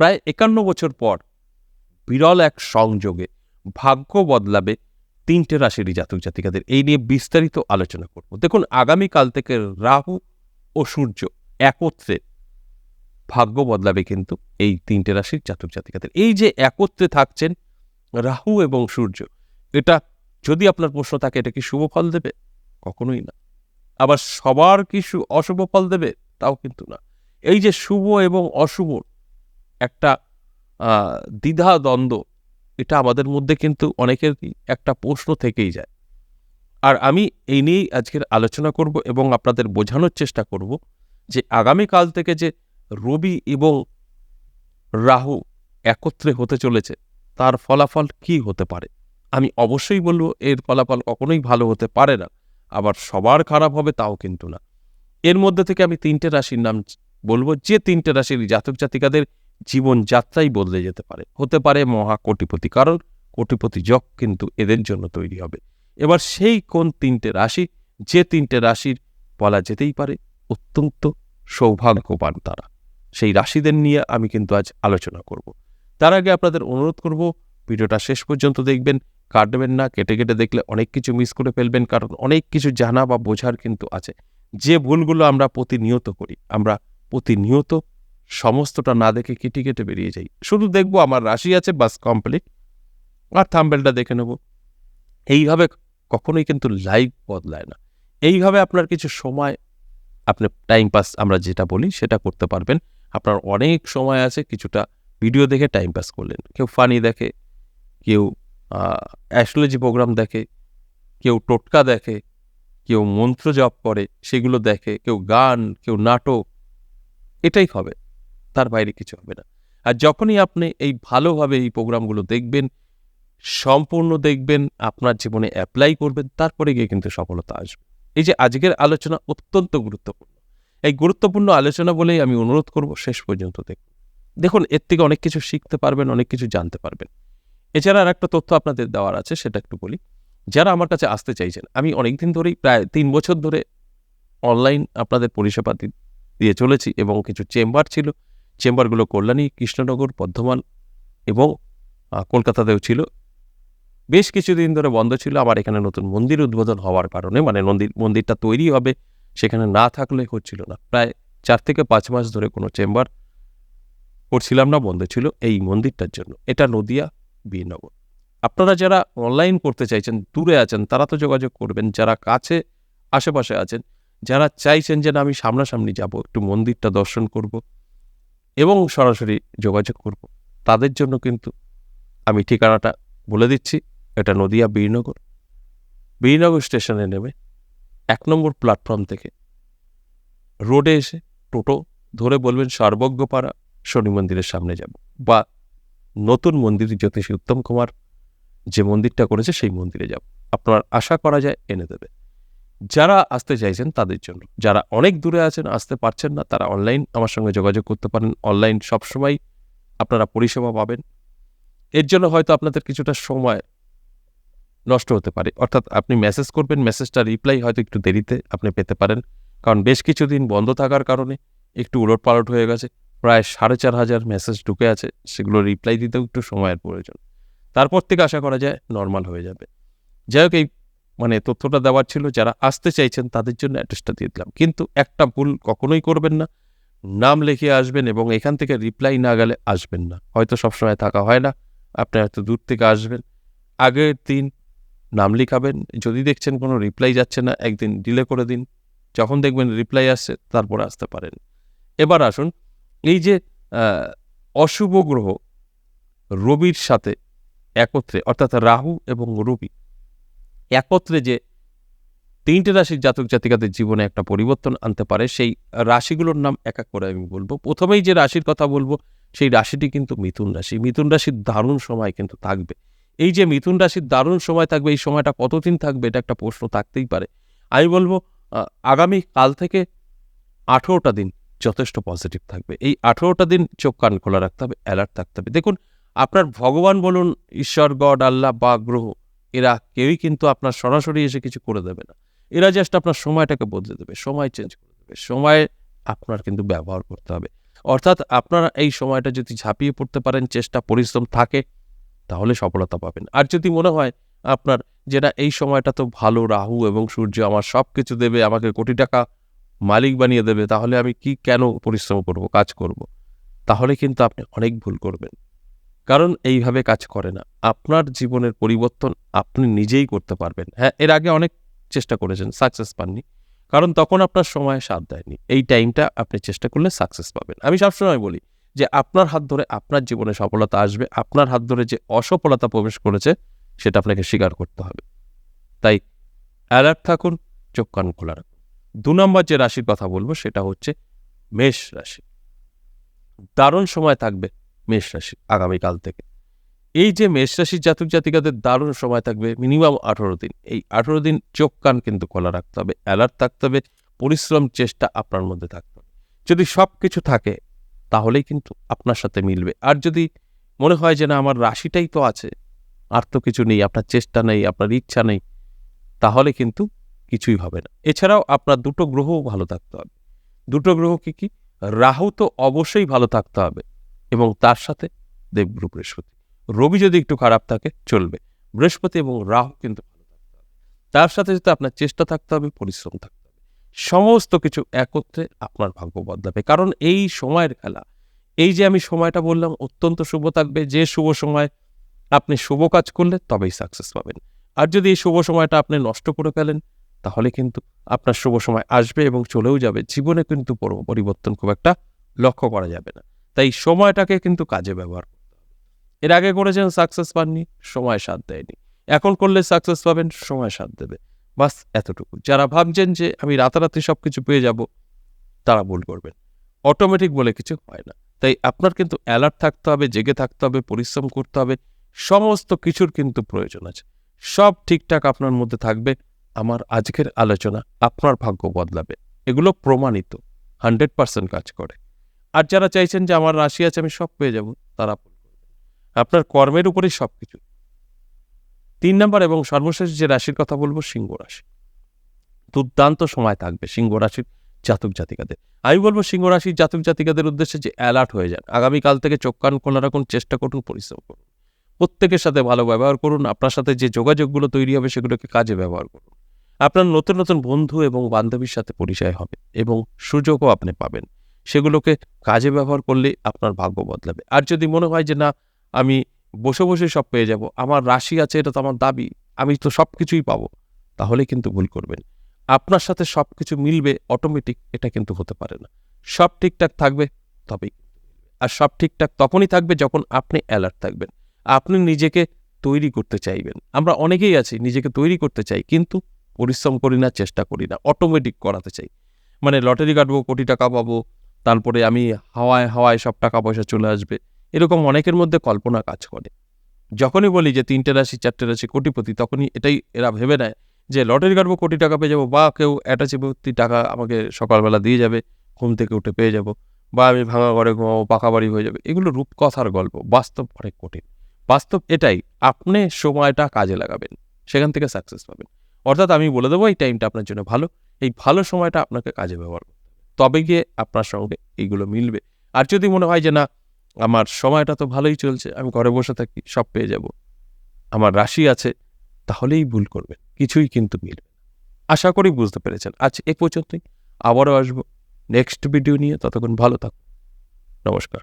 প্রায় একান্ন বছর পর বিরল এক সংযোগে ভাগ্য বদলাবে তিনটে রাশিরই জাতক জাতিকাদের। এই নিয়ে বিস্তারিত আলোচনা করব। দেখুন, আগামীকাল থেকে রাহু ও সূর্য একত্রে ভাগ্য বদলাবে কিন্তু এই তিনটে রাশির জাতক জাতিকাদের। এই যে একত্রে থাকছেন রাহু এবং সূর্য, এটা যদি আপনার প্রশ্ন থাকে, এটা কি শুভ ফল দেবে? কখনোই না। আবার সবার কি সু- অশুভ ফল দেবে? তাও কিন্তু না। এই যে শুভ এবং অশুভ একটা দ্বিধা দ্বন্দ্ব এটা আমাদের মধ্যে কিন্তু অনেকের একটা প্রশ্ন থেকেই যায়। আর আমি এই নিয়েই আজকের আলোচনা করব এবং আপনাদের বোঝানোর চেষ্টা করব যে আগামীকাল থেকে যে রবি এবং রাহু একত্রে হতে চলেছে, তার ফলাফল কি হতে পারে? আমি অবশ্যই বলব, এর ফলাফল কখনোই ভালো হতে পারে না, আবার সবার খারাপ হবে তাও কিন্তু না। এর মধ্যে থেকে আমি তিনটে রাশির নাম বলব, যে তিনটে রাশির জাতক জাতিকাদের জীবনযাত্রাই বদলে যেতে পারে। হতে পারে মহা কোটিপতি কারণ কোটিপতি যক কিন্তু এদের জন্য তৈরি হবে। এবার সেই কোন তিনটে রাশি, যে তিনটে রাশির বলা যেতেই পারে, অত্যন্ত সৌভাগ্যবান তারা। সেই রাশিদের নিয়ে আমি কিন্তু আজ আলোচনা করব। তার আগে আপনাদের অনুরোধ করব, ভিডিওটা শেষ পর্যন্ত দেখবেন, কাটবেন না, কেটে কেটে দেখলে অনেক কিছু মিস করে ফেলবেন, কারণ অনেক কিছু জানা বা বোঝার কিন্তু আছে। যে ভুলগুলো আমরা প্রতিনিয়ত করি, আমরা প্রতিনিয়ত সমস্তটা না দেখে কেটে কেটে বেরিয়ে যাই। শুধু দেখব আমার রাশি আছে, বাস কমপ্লিট আর থাম্বেলটা দেখে নেব। এইভাবে কখনোই কিন্তু লাইভ বদলায় না। এইভাবে আপনার কিছু সময়, আপনি টাইম পাস আমরা যেটা বলি সেটা করতে পারবেন। আপনার অনেক সময় আছে, কিছুটা ভিডিও দেখে টাইম পাস করলেন। কেউ ফানি দেখে, কেউ অ্যাস্ট্রোলজি প্রোগ্রাম দেখে, কেউ টোটকা দেখে, কেউ মন্ত্র জপ করে, সেগুলো দেখে, কেউ গান, কেউ নাটক, এটাই হবে। তার বাইরে কিছু হবে না। আর যখনই আপনি এই ভালোভাবে এই প্রোগ্রামগুলো দেখবেন, সম্পূর্ণ দেখবেন, আপনার জীবনে অ্যাপ্লাই করবেন, তারপরে গিয়ে কিন্তু সফলতা আসবে। এই যে আজকের আলোচনা অত্যন্ত গুরুত্বপূর্ণ। এই গুরুত্বপূর্ণ আলোচনা বলেই আমি অনুরোধ করব শেষ পর্যন্ত দেখুন। দেখুন, এর থেকে অনেক কিছু শিখতে পারবেন, অনেক কিছু জানতে পারবেন। এছাড়া আর একটা তথ্য আপনাদের দেওয়ার আছে, সেটা একটু বলি। যারা আমার কাছে আসতে চাইছেন, আমি অনেকদিন ধরেই, প্রায় তিন বছর ধরে অনলাইন আপনাদের পরিষেবা দিয়ে চলেছি এবং কিছু চেম্বার ছিল। চেম্বারগুলো কল্যাণী, কৃষ্ণনগর, বর্ধমান এবং কলকাতাতেও ছিল। বেশ কিছুদিন ধরে বন্ধ ছিল, আবার এখানে নতুন মন্দির উদ্বোধন হওয়ার কারণে মানে মন্দির মন্দিরটা তৈরি হবে, সেখানে না থাকলে হচ্ছিল না। প্রায় চার থেকে পাঁচ মাস ধরে কোনো চেম্বার করছিলাম না, বন্ধ ছিল এই মন্দিরটার জন্য। এটা নদিয়া, বীরনগর। আপনারা যারা অনলাইন করতে চাইছেন, দূরে আছেন, তারা তো যোগাযোগ করবেন। যারা কাছে, আশেপাশে আছেন, যারা চাইছেন যে না, আমি সামনাসামনি যাব, একটু মন্দিরটা দর্শন করব। এবং সরাসরি যোগাযোগ করব। তাদের জন্য কিন্তু আমি ঠিকানাটা বলে দিচ্ছি। এটা নদিয়া বীরনগর। বীরনগর স্টেশনে নেমে এক নম্বর প্ল্যাটফর্ম থেকে রোডে এসে টোটো ধরে বলবেন, সর্বজ্ঞপাড়া শনি মন্দিরের সামনে যাব। বা নতুন মন্দির জ্যোতিষী উত্তম কুমার যে মন্দিরটা করেছে সেই মন্দিরে যাব। আপনার আশা করা যায় এনে দেবে। যারা আসতে চাইছেন তাদের জন্য। যারা অনেক দূরে আছেন, আসতে পারছেন না, তারা অনলাইন আমার সঙ্গে যোগাযোগ করতে পারেন। অনলাইন সবসময় আপনারা পরিষেবা পাবেন। এর জন্য হয়তো আপনাদের কিছুটা সময় নষ্ট হতে পারে। অর্থাৎ আপনি মেসেজ করবেন মেসেজটা রিপ্লাই হয়তো একটু দেরিতে আপনি পেতে পারেন। কারণ বেশ কিছুদিন বন্ধ থাকার কারণে একটু উলট পালট হয়ে গেছে। প্রায় সাড়ে চার হাজার মেসেজ ঢুকে আছে, সেগুলো রিপ্লাই দিতেও একটু সময়ের প্রয়োজন। তারপর থেকে আশা করা যায় নর্মাল হয়ে যাবে। যাই হোক, এই মানে তথ্যটা দেওয়ার ছিল, যারা আসতে চাইছেন তাদের জন্য অ্যাড্রেসটা দিয়ে দিলাম। কিন্তু একটা ভুল কখনোই করবেন না, নাম লিখে আসবেন এবং এখান থেকে রিপ্লাই না গেলে আসবেন না। হয়তো সবসময় থাকা হয় না, আপনি হয়তো দূর থেকে আসবেন। আগের দিন নাম লিখাবেন, যদি দেখছেন কোনো রিপ্লাই যাচ্ছে না, একদিন ডিলে করে দিন। যখন দেখবেন রিপ্লাই আসছে, তারপর আসতে পারেন। এবার আসুন, এই যে অশুভ গ্রহ রবির সাথে একত্রে, অর্থাৎ রাহু এবং রবি একত্রে যে তিনটে রাশির জাতক জাতিকাদের জীবনে একটা পরিবর্তন আনতে পারে, সেই রাশিগুলোর নাম এক এক করে আমি বলব। প্রথমেই যে রাশির কথা বলব, সেই রাশিটি কিন্তু মিথুন রাশি। মিথুন রাশির দারুণ সময় কিন্তু থাকবে। এই যে মিথুন রাশির দারুণ সময় থাকবে, এই সময়টা কতদিন থাকবে, এটা একটা প্রশ্ন থাকতেই পারে। আমি বলব আগামী কাল থেকে আঠেরোটা দিন যথেষ্ট পজিটিভ থাকবে। এই আঠেরোটা দিন চোখ কান খোলা রাখতে হবে অ্যালার্ট থাকতে হবে। দেখুন, আপনার ভগবান বলুন, ঈশ্বর, গড, আল্লাহ বা গ্রহ এরা কেউই কিন্তু আপনার সরাসরি এসে কিছু করে দেবে না। এরা জাস্ট আপনার সময়টাকে বদলে দেবে, সময় চেঞ্জ করে দেবে। সময় আপনার কিন্তু ব্যবহার করতে হবে। অর্থাৎ আপনারা এই সময়টা যদি ঝাঁপিয়ে পড়তে পারেন, চেষ্টা, পরিশ্রম থাকে, তাহলে সফলতা পাবেন। আর যদি মনে হয় আপনার যেটা এই সময়টা তো ভালো, রাহু এবং সূর্য আমার সব কিছু দেবে, আমাকে কোটি টাকা মালিক বানিয়ে দেবে, তাহলে আমি কি কেন পরিশ্রম করব, কাজ করব? তাহলে কিন্তু আপনি অনেক ভুল করবেন। কারণ এইভাবে কাজ করে না। আপনার জীবনের পরিবর্তন আপনি নিজেই করতে পারবেন। হ্যাঁ এর আগে অনেক চেষ্টা করেছেন সাকসেস পাননি। কারণ তখন আপনার সময় সাথ দেয়নি। এই টাইমটা আপনি চেষ্টা করলে সাকসেস পাবেন। আমি সবসময় বলি যে, আপনার হাত ধরে আপনার জীবনে সফলতা আসবে। আপনার হাত ধরে যে অসফলতা প্রবেশ করেছে, সেটা আপনাকে স্বীকার করতে হবে। তাই অ্যালার্ট থাকুন, চোখ কান খোলা রাখুন। দু নম্বর যে রাশির কথা বলব, সেটা হচ্ছে মেষ রাশি। দারুণ সময় থাকবে। মেষ রাশি আগামীকাল থেকে। এই যে মেষ রাশির জাতক জাতিকাদের দারুণ সময় থাকবে মিনিমাম আঠেরো দিন। এই আঠেরো দিন চোখ কান কিন্তু খোলা রাখতে হবে অ্যালার্ট থাকতে হবে, পরিশ্রম চেষ্টা আপনার মধ্যে থাকতে হবে। যদি সব কিছু থাকে, তাহলেই কিন্তু আপনার সাথে মিলবে। আর যদি মনে হয় যে না, আমার রাশিটাই তো আছে, আর তো কিছু নেই, আপনার চেষ্টা নেই, আপনার ইচ্ছা নেই, তাহলে কিন্তু কিছুই হবে না। এছাড়াও আপনার দুটো গ্রহও ভালো থাকতে হবে। দুটো গ্রহ কি কি? রাহু তো অবশ্যই ভালো থাকতে হবে। এবং তার সাথে দেবগুরু বৃহস্পতি। রবি যদি একটু খারাপ থাকে, চলবে। বৃহস্পতি এবং রাহু কিন্তু তার সাথে সাথে আপনার চেষ্টা থাকতে হবে, পরিশ্রম থাকতে হবে। সমস্ত কিছু একত্রে আপনার ভাগ্য বদলাবে। কারণ এই সময়ের খেলা, এই যে আমি সময়টা বললাম, অত্যন্ত শুভ থাকবে। যে শুভ সময় আপনি শুভ কাজ করলে, তবেই সাকসেস পাবেন। আর যদি এই শুভ সময়টা আপনি নষ্ট করে ফেলেন, তাহলে কিন্তু আপনার শুভ সময় আসবে এবং চলেও যাবে। জীবনে কিন্তু পরিবর্তন খুব একটা লক্ষ্য করা যাবে না। তাই সময়টাকে কিন্তু কাজে ব্যবহার এর আগে করেছেন সাকসেস পাননি, সময় সাথ দেয়নি। এখন করলে সাকসেস পাবেন, সময় সাথ দেবে। বাস এতটুকু। যারা ভাবছেন যে আমি রাতারাতি সব কিছু পেয়ে যাব, তারা ভুল করবেন। অটোমেটিক বলে কিছু হয় না। তাই আপনার কিন্তু অ্যালার্ট থাকতে হবে, জেগে থাকতে হবে, পরিশ্রম করতে হবে, সমস্ত কিছুর কিন্তু প্রয়োজন আছে। সব ঠিকঠাক আপনার মধ্যে থাকবে। আমার আজকের আলোচনা আপনার ভাগ্য বদলাবে। এগুলো প্রমাণিত। হান্ড্রেড পার্সেন্ট কাজ করে। আর যারা চাইছেন যে আমার রাশি আছে, আমি সব পেয়ে যাব, তারা আপনার কর্মের উপরেই সব কিছু তিন নম্বর এবং সর্বশেষ যে রাশির কথা বলব, সিংহ রাশি। দুর্দান্ত সময় থাকবে সিংহ রাশির জাতক জাতিকাদের। আমি বলব সিংহ রাশির জাতক জাতিকাদের উদ্দেশ্যে যে অ্যালার্ট হয়ে যান। আগামীকাল থেকে চোখ কান খোলা রাখুন, চেষ্টা করুন, পরিশ্রম করুন। প্রত্যেকের সাথে ভালো ব্যবহার করুন, আপনার সাথে যে যোগাযোগগুলো তৈরি হবে সেগুলোকে কাজে ব্যবহার করুন। আপনার নতুন নতুন বন্ধু এবং বান্ধবীর সাথে পরিচয় হবে এবং সুযোগও আপনি পাবেন। সেগুলোকে কাজে ব্যবহার করলে আপনার ভাগ্য বদলাবে। আর যদি মনে হয় যে, না, আমি বসে বসে সব পেয়ে যাব, আমার রাশি আছে, এটা তো আমার দাবি, আমি তো সব কিছুই পাবো, তাহলে কিন্তু ভুল করবেন। আপনার সাথে সব কিছু মিলবে অটোমেটিক এটা কিন্তু হতে পারে না। সব ঠিকঠাক থাকবে, তবেই। আর সব ঠিকঠাক তখনই থাকবে যখন আপনি অ্যালার্ট থাকবেন। আপনি নিজেকে তৈরি করতে চাইবেন। আমরা অনেকেই আছি, নিজেকে তৈরি করতে চাই, কিন্তু পরিশ্রম করি না, চেষ্টা করি না অটোমেটিক করাতে চাই। মানে লটারি কাটবো, কোটি টাকা পাবো তারপরে আমি হাওয়ায় হাওয়ায় সব টাকা পয়সা চলে আসবে। এরকম অনেকের মধ্যে কল্পনা কাজ করে। যখনই বলি যে তিনটে রাশি, চারটে রাশি, কোটিপতি, তখনই এটাই এরা ভেবে নেয় যে লটারি কাটবো কোটি টাকা পেয়ে যাব বা কেউ অ্যাটাচিভর্তি টাকা আমাকে সকালবেলা দিয়ে যাবে, ঘুম থেকে উঠে পেয়ে যাব বা আমি ভাঙা ঘরে ঘুমাবো, পাকা বাড়ি হয়ে যাবে। এগুলো রূপকথার গল্প, বাস্তব অনেক কঠিন। বাস্তব এটাই, আপনি সময়টা কাজে লাগাবেন, সেখান থেকে সাকসেস পাবেন। অর্থাৎ আমি বলে দেবো এই টাইমটা আপনার জন্য ভালো, এই ভালো সময়টা আপনাকে কাজে ব্যবহার তবে গিয়ে আপনার সঙ্গে এইগুলো মিলবে। আর যদি মনে হয় যে না, আমার সময়টা তো ভালোই চলছে, আমি ঘরে বসে থাকি, সব পেয়ে যাব। আমার রাশি আছে, তাহলেই ভুল করবেন, কিছুই কিন্তু মিলবে আশা করি বুঝতে পেরেছেন। আজ এ পর্যন্তই, আবারও আসব নেক্সট ভিডিও নিয়ে, ততক্ষণ ভালো থাকুন। নমস্কার।